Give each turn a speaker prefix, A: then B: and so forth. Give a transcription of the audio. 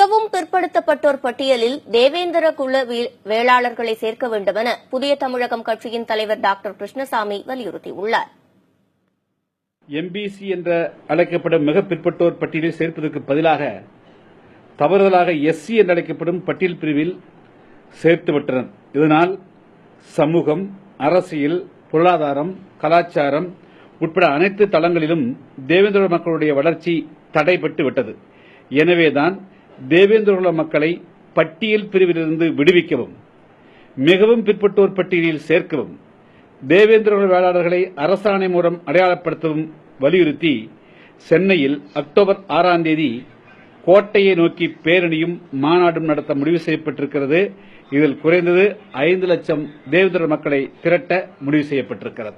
A: மிகவும் பிற்படுத்தப்பட்டோர் பட்டியலில் தேவேந்திர குல வே- வேளாளர்களை சேர்க்க வேண்டுமென புதிய தமிழகம் கட்சியின் தலைவர் டாக்டர் கிருஷ்ணசாமி வலியுறுத்தியுள்ளார்.
B: எம்பிசி என்ற அழைக்கப்படும் மிக பிற்பட்டோர் பட்டியலில் சேர்ப்பதற்கு பதிலாக தவறுதலாக எஸ்சி என்று அழைக்கப்படும் பட்டியல் பிரிவில் சேர்த்துவிட்டனர் இதனால் சமூகம் அரசியல் பொருளாதாரம் கலாச்சாரம் உட்பட அனைத்து தளங்களிலும் தேவேந்திர மக்களுடைய வளர்ச்சி தடைபட்டு விட்டது. எனவேதான் தேவேந்திரகுல மக்களை பட்டியல் பிரிவிலிருந்து விடுவிக்கவும் மிகவும் பிற்பட்டோர் பட்டியலில் சேர்க்கவும் தேவேந்திரகுல வேளாளர்களை அரசாணை மூலம் அடையாளப்படுத்தவும் வலியுறுத்தி சென்னையில் அக்டோபர் ஆறாம் தேதி கோட்டையை நோக்கி பேரணியும் மாநாடும் நடத்த முடிவு செய்யப்பட்டிருக்கிறது. இதில் குறைந்தது ஐந்து லட்சம் தேவேந்திர மக்களை திரட்ட முடிவு செய்யப்பட்டிருக்கிறது.